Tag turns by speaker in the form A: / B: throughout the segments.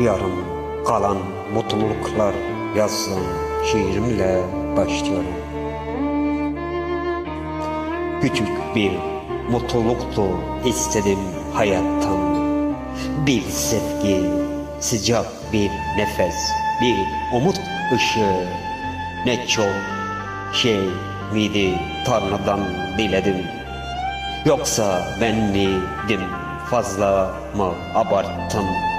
A: yarım kalan mutluluklar yazdım şiirimle başlıyorum. Küçük bir mutluluktu istedim hayattan. Bir sevgi, sıcak bir nefes, bir umut ışığı. Ne çok şey miydi Tanrı'dan diledim. Yoksa ben miydim fazla mı abarttım?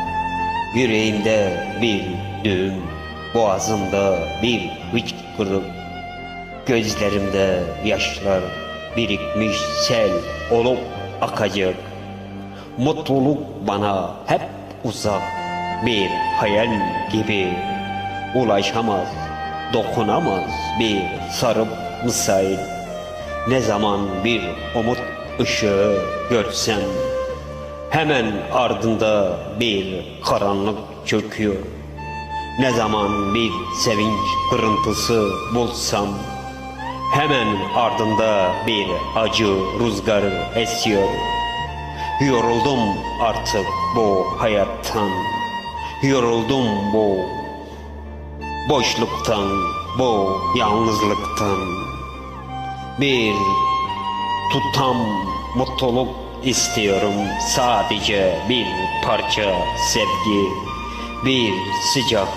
A: Yüreğimde bir düğüm, boğazımda bir hıçkırık, gözlerimde yaşlar birikmiş sel olup akacak. Mutluluk bana hep uzak bir hayal gibi ulaşamaz, dokunamaz bir sarıp müsait. Ne zaman bir umut ışığı görsem hemen ardında bir karanlık çöküyor. Ne zaman bir sevinç kırıntısı bulsam hemen ardında bir acı rüzgarı esiyor. Yoruldum artık bu hayattan. Yoruldum bu boşluktan, bu yalnızlıktan. Bir tutam mutluluk istiyorum sadece bir parça sevgi, bir sıcak,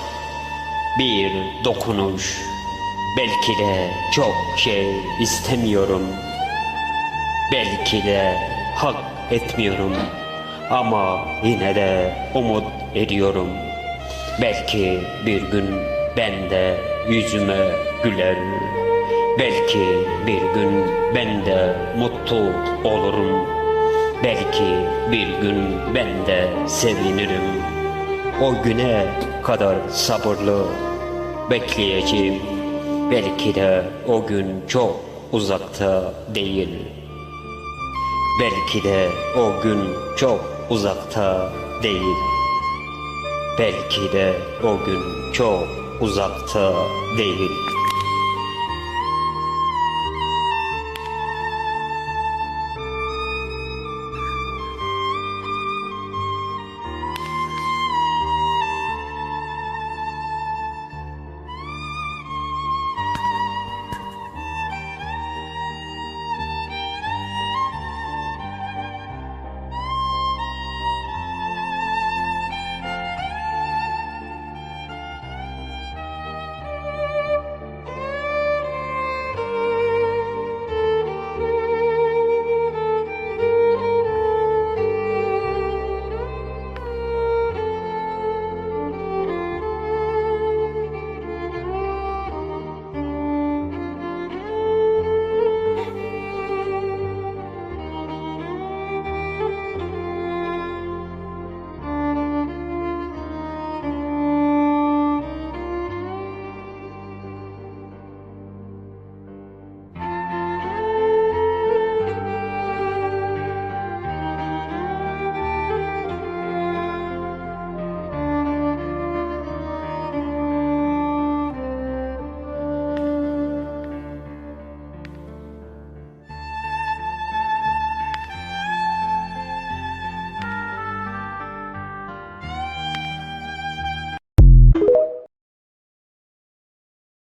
A: bir dokunuş. Belki de çok şey istemiyorum. Belki de hak etmiyorum ama yine de umut ediyorum. Belki bir gün ben de yüzüme güler. Belki bir gün ben de mutlu olurum. Belki bir gün ben de sevinirim. O güne kadar sabırlı bekleyeceğim. Belki de o gün çok uzakta değil. Belki de o gün çok uzakta değil. Belki de o gün çok uzakta değil.